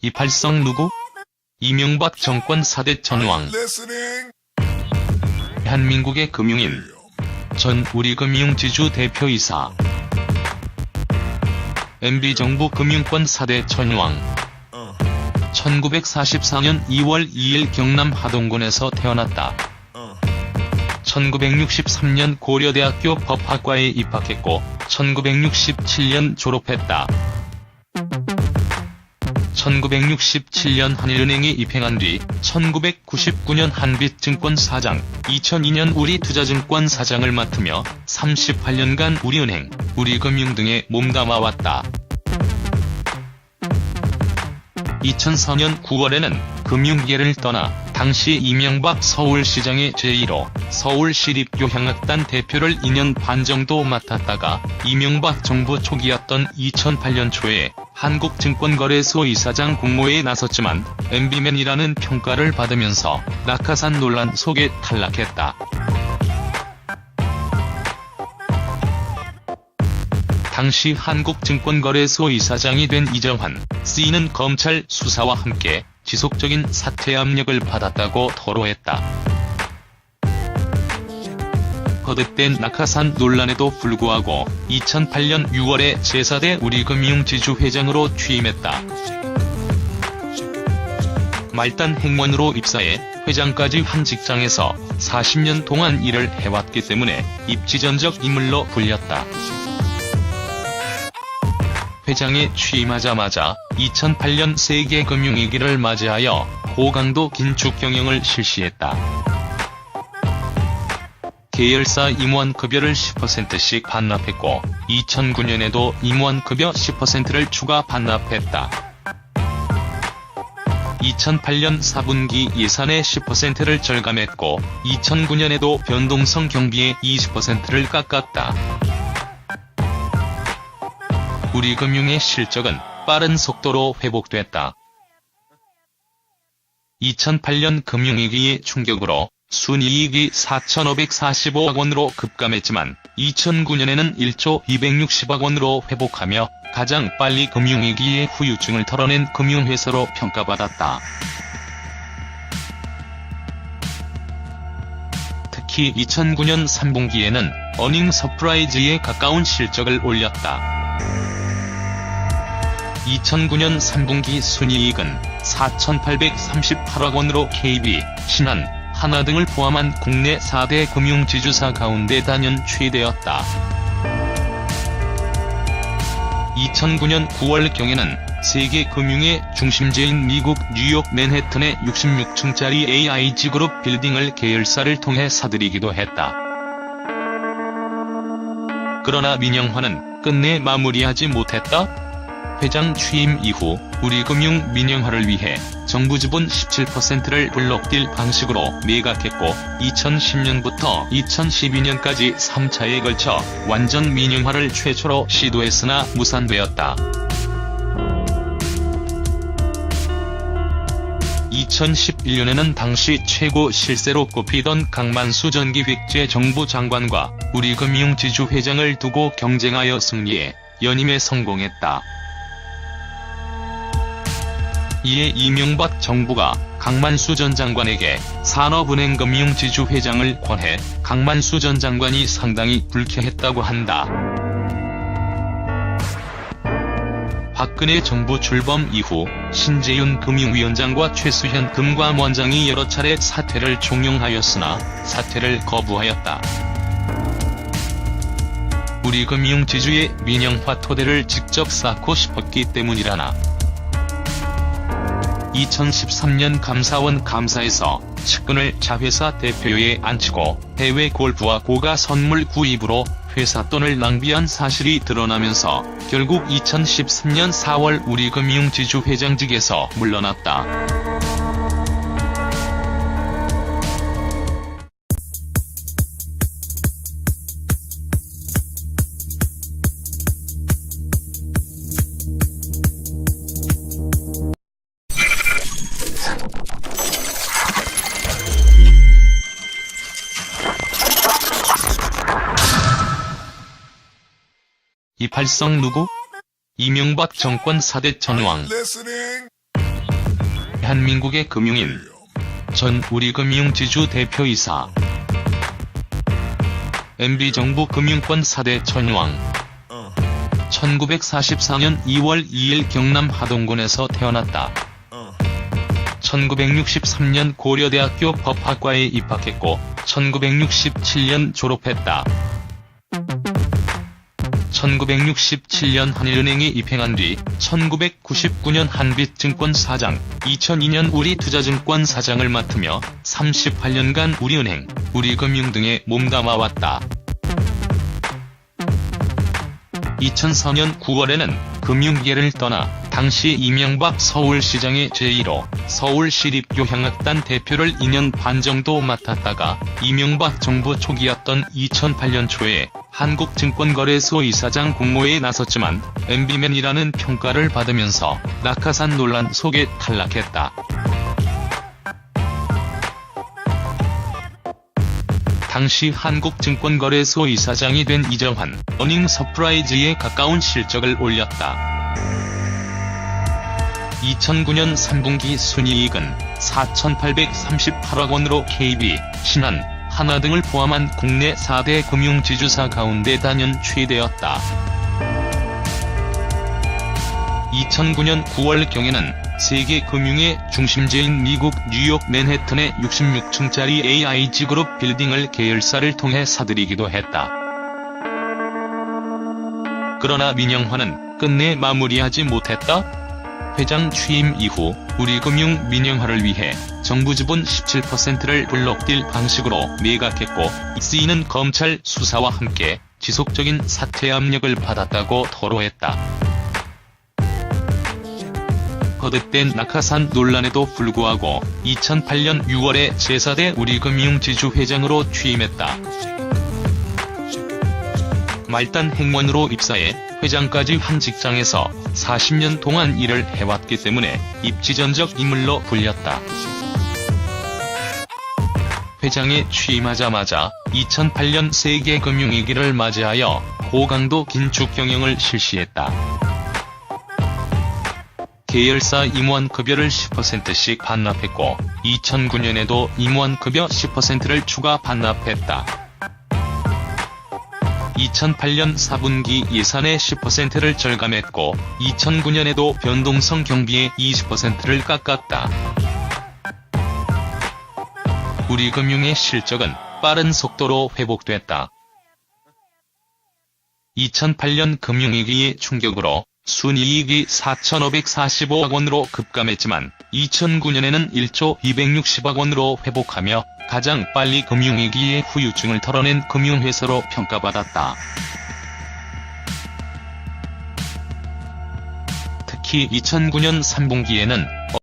이팔성 누구? 이명박 정권 4대 전왕. 대한민국의 금융인, 전 우리금융지주 대표이사, MB정부 금융권 4대 전왕, 1944년 2월 2일 경남 하동군에서 태어났다. 1963년 고려대학교 법학과에 입학했고 1967년 졸업했다. 1967년 한일은행에 입행한 뒤 1999년 한빛증권 사장, 2002년 우리투자증권 사장을 맡으며 38년간 우리은행, 우리금융 등에 몸담아왔다. 2004년 9월에는 금융계를 떠나 당시 이명박 서울시장의 제1호 서울시립교향악단 대표를 2년 반 정도 맡았다가 이명박 정부 초기였던 2008년 초에 한국증권거래소 이사장 공모에 나섰지만 MB맨이라는 평가를 받으면서 낙하산 논란 속에 탈락했다. 당시 한국증권거래소 이사장이 된 이정환 C는 검찰 수사와 함께 지속적인 사퇴 압력을 받았다고 토로했다. 거듭된 낙하산 논란에도 불구하고 2008년 6월에 제4대 우리금융지주 회장으로 취임했다. 말단 행원으로 입사해 회장까지 한 직장에서 40년 동안 일을 해왔기 때문에 입지전적 인물로 불렸다. 회장에 취임하자마자 2008년 세계 금융위기를 맞이하여 고강도 긴축 경영을 실시했다. 계열사 임원급여를 10%씩 반납했고 2009년에도 임원급여 10%를 추가 반납했다. 2008년 4분기 예산의 10%를 절감했고 2009년에도 변동성 경비의 20%를 깎았다. 우리 금융의 실적은 빠른 속도로 회복됐다. 2008년 금융위기의 충격으로 순이익이 4,545억 원으로 급감했지만 2009년에는 1조 260억 원으로 회복하며 가장 빨리 금융위기의 후유증을 털어낸 금융회사로 평가받았다. 특히 2009년 3분기에는 어닝 서프라이즈에 가까운 실적을 올렸다. 2009년 3분기 순이익은 4,838억 원으로 KB, 신한, 하나 등을 포함한 국내 4대 금융지주사 가운데 단연 최대였다. 2009년 9월경에는 세계 금융의 중심지인 미국 뉴욕 맨해튼의 66층짜리 AIG 그룹 빌딩을 계열사를 통해 사들이기도 했다. 그러나 민영화는 끝내 마무리하지 못했다. 회장 취임 이후 우리 금융 민영화를 위해 정부 지분 17%를 블록딜 방식으로 매각했고 2010년부터 2012년까지 3차에 걸쳐 완전 민영화를 최초로 시도했으나 무산되었다. 2011년에는 당시 최고 실세로 꼽히던 강만수 전 기획재 정부 장관과 우리금융지주 회장을 두고 경쟁하여 승리해 연임에 성공했다. 이에 이명박 정부가 강만수 전 장관에게 산업은행 금융지주 회장을 권해 강만수 전 장관이 상당히 불쾌했다고 한다. 박근혜 정부 출범 이후 신재윤 금융위원장과 최수현 금감원장이 여러 차례 사퇴를 종용하였으나 사퇴를 거부하였다. 우리 금융지주의 민영화 토대를 직접 쌓고 싶었기 때문이라나. 2013년 감사원 감사에서 측근을 자회사 대표에 앉히고 해외 골프와 고가 선물 구입으로 회사 돈을 낭비한 사실이 드러나면서 결국 2013년 4월 우리금융지주 회장직에서 물러났다. 발성 누구? 이명박 정권 4대 전왕. 대한민국의 금융인. 전 우리금융지주 대표이사. MB정부 금융권 4대 전왕. 1944년 2월 2일 경남 하동군에서 태어났다. 1963년 고려대학교 법학과에 입학했고 1967년 졸업했다. 1967년 한일은행에 입행한 뒤 1999년 한빛증권 사장, 2002년 우리투자증권 사장을 맡으며 38년간 우리은행, 우리금융 등에 몸담아왔다. 2004년 9월에는 금융계를 떠나 당시 이명박 서울시장의 제1호 서울시립교향악단 대표를 2년 반 정도 맡았다가 이명박 정부 초기였던 2008년 초에 한국증권거래소 이사장 공모에 나섰지만 MB맨이라는 평가를 받으면서 낙하산 논란 속에 탈락했다. 당시 한국증권거래소 이사장이 된 이정환, 어닝 서프라이즈에 가까운 실적을 올렸다. 2009년 3분기 순이익은 4,838억 원으로 KB, 신한, 하나 등을 포함한 국내 4대 금융지주사 가운데 단연 최대였다. 2009년 9월경에는 세계 금융의 중심지인 미국 뉴욕 맨해튼의 66층짜리 AIG 그룹 빌딩을 계열사를 통해 사들이기도 했다. 그러나 민영화는 끝내 마무리하지 못했다. 회장 취임 이후 우리 금융 민영화를 위해 정부 지분 17%를 블록딜 방식으로 매각했고 쓰이는 검찰 수사와 함께 지속적인 사퇴 압력을 받았다고 토로했다. 거듭된 낙하산 논란에도 불구하고 2008년 6월에 제4대 우리금융지주 회장으로 취임했다. 말단 행원으로 입사해 회장까지 한 직장에서 40년 동안 일을 해왔기 때문에 입지전적 인물로 불렸다. 회장에 취임하자마자 2008년 세계 금융위기를 맞이하여 고강도 긴축 경영을 실시했다. 계열사 임원급여를 10%씩 반납했고 2009년에도 임원급여 10%를 추가 반납했다. 2008년 4분기 예산의 10%를 절감했고 2009년에도 변동성 경비의 20%를 깎았다. 우리 금융의 실적은 빠른 속도로 회복됐다. 2008년 금융위기의 충격으로 순이익이 4,545억 원으로 급감했지만 2009년에는 1조 260억 원으로 회복하며 가장 빨리 금융위기의 후유증을 털어낸 금융회사로 평가받았다. 특히 2009년 3분기에는